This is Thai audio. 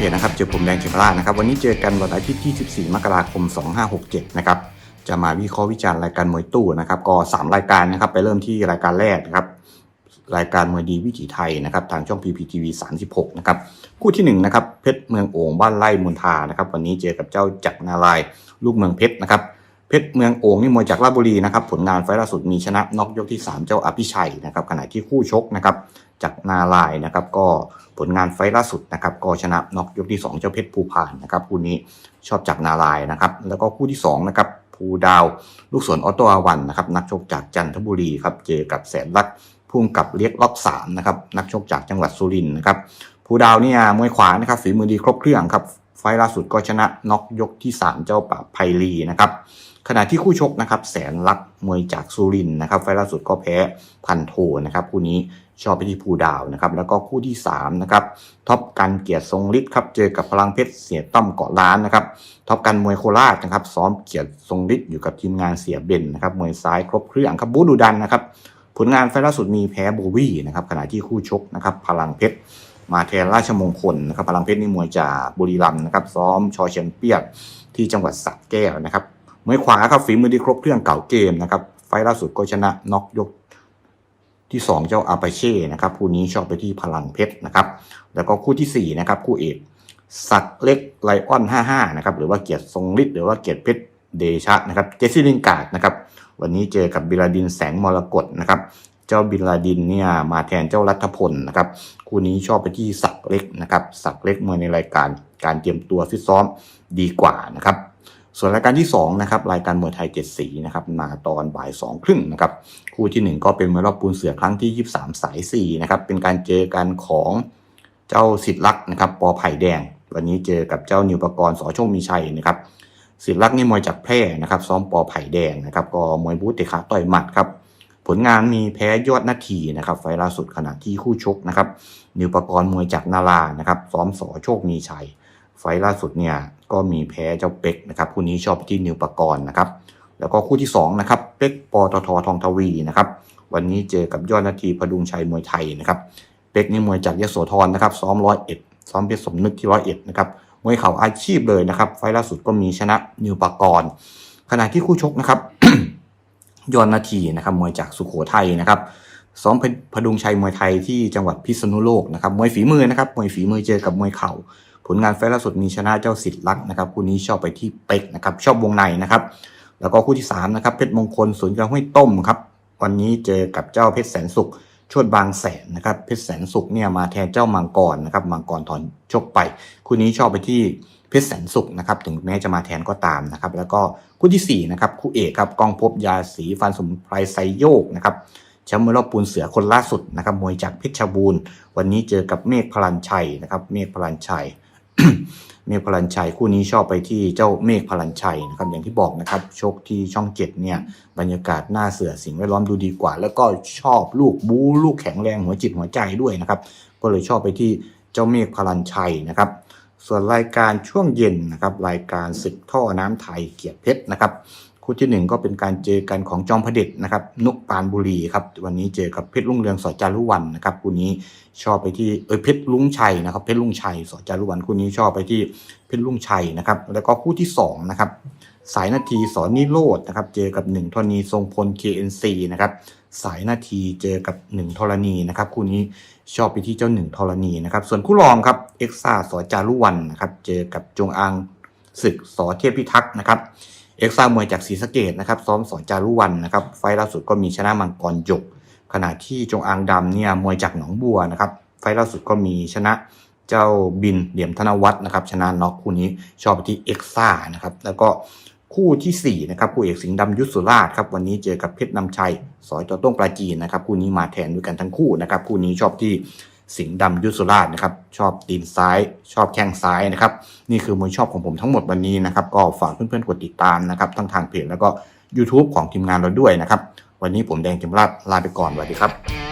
เพจนะครับเจอผมแดงเฉมรานะครับวันนี้เจอกันวันอาทิตย์ที่ 14 มกราคม 2567 นะครับจะมาวิเคราะห์วิจารณ์รายการมวยตู้นะครับก็ 3 รายการนะครับไปเริ่มที่รายการแรกนะครับรายการมวยดีวิถีไทยนะครับทางช่อง PPTV 36 นะครับคู่ที่1นะครับเพชรเมืองโอ่งบ้านไร่มุนทานะครับวันนี้เจอกับเจ้าจักรนารายลูกเมืองเพชรนะครับ เพชรเมืองโอ่งนี่มวยจากราชบุรีนะครับผลงานไฟล์ล่าสุดมีชนะน็อกยกที่ 3 เจ้าอภิชัยนะครับขณะที่คู่ชกนะครับจากนารายนะครับก็ผลงานไฟล์ล่าสุดนะครับก็ชนะน็อกยกที่ 2 เจ้าเพชรภูพานนะครับคู่นี้ชอบจากนารายนะครับแล้วก็คู่ที่2นะครับภูดาว ลูกสวนออโตอาวันนะครับนักชกจากจันทบุรีครับเจอกับแสนรักพุ่งกับเรียกรอบ3นะครับนักชกจากจังหวัดสุรินทร์นะครับภูดาวเนี่ยมวยขวานะครับฝีมือดีครบเครื่องครับ ไฟล์ล่าสุดก็ชนะน็อกยกที่ 3 เจ้าป่าไพลีนะครับขณะที่คู่ชกนะครับแสนรักมวยจากสุรินนะครับไฟล์ล่าสุดก็แพ้พันโทนะครับคู่นี้ชอบไปที่ภูดาวนะครับแล้วก็คู่ที่3นะครับท็อปกันเกียรติทรงฤทธิ์ครับเจอกับพลังเพชรเสียต้อมเกาะล้านนะครับท็อปกันมวยโคราชนะครับซ้อมเกียรติทรงฤทธิ์อยู่กับทีมงานเสียเบนนะครับมวยซ้ายครบเครื่องครับบูดูดันนะครับผลงานไฟล์ล่าสุดมีแพ้โบวี่นะครับขณะที่คู่ชกนะครับพลังเพชร มาแทนราชมงคลนะครับพลังเพชรนี่มวยจากบุรีรัมย์นะครับซ้อมชอเชียนเปียกที่จังหวัดสระแก้วนะครับมวยขวาครับฝีมือดีครบเครื่องเก่าเกมนะครับไฟล์ล่าสุดก็ชนะน็อกยกที่ 2 เจ้าอาปาเช่นะครับคู่นี้ชอบไปที่พลังเพชรนะครับแล้วก็คู่ทีสี่4นะครับคู่เอกสักเล็กไลออน 55 นะครับหรือว่าเกียรติทรงฤทธิ์หรือว่าเกียรติเพชรเดชะนะครับเจสซี่ลิงการ์ดนะครับวันนี้เจอกับบิลาดินแสงมรกตนะครับ เจ้าบินลาดินเนี่ยมาแทนเจ้ารัฐพลนะครับคู่นี้ชอบไปที่สักเล็กนะครับสักเล็กมวยในรายการการเตรียมตัวฟิตซ้อมดีกว่านะครับส่วนรายการที่2นะครับรายการมวยไทยเจ็ดสีนะครับมาตอนบ่ายสองครึ่งนะครับคู่ที่ 1 ก็เป็นมวยรอบปูนเสือครั้งที่ 23 สาย4นะครับเป็นการเจอกันของเจ้าสิทธิ์ลักษณ์นะครับปอไผ่แดง วันนี้เจอกับเจ้านิวประกรณ์สอโชคมีชัยนะครับสิทธิ์ลักษณ์นี่มวยจากแพร่นะครับซ้อมปอไผ่แดงนะครับก็มวยบูธเตะขาต่อยหมัดครับ ผลงานมีแพ้ยอดนาทีนะครับ ไฟล่าสุดขณะที่คู่ชกนะครับนิวประกรณ์มวยจากนารานะครับซ้อมสอโชคมีชัย ไฟล่าสุดเนี่ยก็มีแพ้เจ้าเป็กนะครับคู่นี้ชอบไปที่นิวปกรณ์นะครับ แล้วก็คู่ที่2นะครับเป็กปตททองทวีนะครับ วันนี้เจอกับยอดนาทีพดุงชัยมวยไทยนะครับเป็กนี่มวยจากยโสธรนะครับซ้อมร้อยเอ็ดซ้อมเพชรสมนึกที่ร้อยเอ็ดนะครับมวยเข่าอาชีพเลยนะครับ ไฟล์ล่าสุดก็มีชนะนิวปกรณ์ขณะที่คู่ชกนะครับ ยอดนาทีนะครับมวยจากสุโขทัยนะครับซ้อมพดุงชัยมวยไทยที่จังหวัดพิษณุโลกนะครับมวยฝีมือนะครับมวยฝีมือเจอกับมวยเข่า ผลงานไฟล่าสุดมีชนะเจ้าสิทธิ์ลักนะครับคู่นี้ชอบไปที่เป็กนะครับชอบวงในนะครับแล้วก็คู่ที่3นะครับเพชรมงคลศูนย์กลางห้วยต้มครับวันนี้เจอกับเจ้าเพชรแสนสุขชดบางแสนนะครับเพชรแสนสุขเนี่ยมาแทนเจ้ามังกรนะครับมังกรถอนชกไป คู่นี้ชอบไปที่ เพชรแสนสุขนะครับถึงแม้จะมาแทนก็ตามนะครับ แล้วก็คู่ที่4นะครับคู่เอกครับกองพบยาสีฟันสมุนไพรไซโยกนะครับแชมป์มวยรอบปูนเสือคนล่าสุดนะครับมวยจากเพชรบูรณ์วันนี้เจอกับเมฆพลันชัยนะครับเมฆพลันชัยเมฆพลันชัยคู่นี้ชอบไปที่เจ้าเมฆพลันชัยนะครับอย่างที่บอกนะครับโชคที่ช่องเจ็ดเนี่ยบรรยากาศหน้าเสือสิ่งแวดล้อมดูดีกว่า แล้วก็ชอบลูกบู๊ลูกแข็งแรงหัวจิตหัวใจด้วยนะครับก็เลยชอบไปที่เจ้าเมฆพลันชัยนะครับ ส่วนรายการช่วงเย็นนะครับรายการศึกท่อน้ำไทยเกียรติเพชรนะครับคู่ที่หนึ่งก็เป็นการเจอกันของจอมพเด็จนะครับนุกปานบุรีครับวันนี้เจอกับเพชรลุงเรืองสอจารุวันนะครับคู่นี้ชอบไปที่เออเพชรลุงชัยนะครับเพชรลุงชัยสอจารุวันคู่นี้ชอบไปที่เพชรลุงชัยนะครับแล้วก็คู่ที่สองนะครับสายนาทีสอนนิโรธนะครับ เจอกับหนึ่งธรณีทรงพล KNC นะครับสายนาทีเจอกับหนึ่งธรณีนะครับคู่นี้ชอบไปที่เจ้าหนึ่งธรณีนะครับ ส่วนคู่รองครับเอ็กซ่าสอจารุวันนะครับเจอกับจงอางศึกสอเทพพิทักษ์นะครับเอ็กซ่ามวยจากศรีสะเกดนะครับ ซ้อมสอจารุวันนะครับ ไฟล์ล่าสุดก็มีชนะมังกรหยก ขณะที่จงอางดำเนี่ยมวยจากหนองบัวนะครับ ไฟล์ล่าสุดก็มีชนะเจ้าบินเหลี่ยมธนวัฒน์นะครับ ชนะน็อกคู่นี้ชอบไปที่เอ็กซ่านะครับ แล้วก็ คู่ทีสี่4นะครับคู่เอกสิงห์ดำยุทธสุราชครับวันนี้เจอกับเพชรนำชัย สอยต่อต้งปลาจีนนะครับคู่นี้มาแทนด้วยกันทั้งคู่นะครับคู่นี้ชอบที่สิงห์ดำยุทธสุราชนะครับชอบตีนซ้าย ชอบแข้งซ้ายนะครับนี่คือมวยชอบของผมทั้งหมดวันนี้นะครับก็ฝากเพื่อนๆกดติดตามนะครับทั้งทางเพจแล้วก็ YouTube ของทีมงานเราด้วยนะครับวันนี้ผมแดงจิมราชลาไปก่อนสวัสดีครับ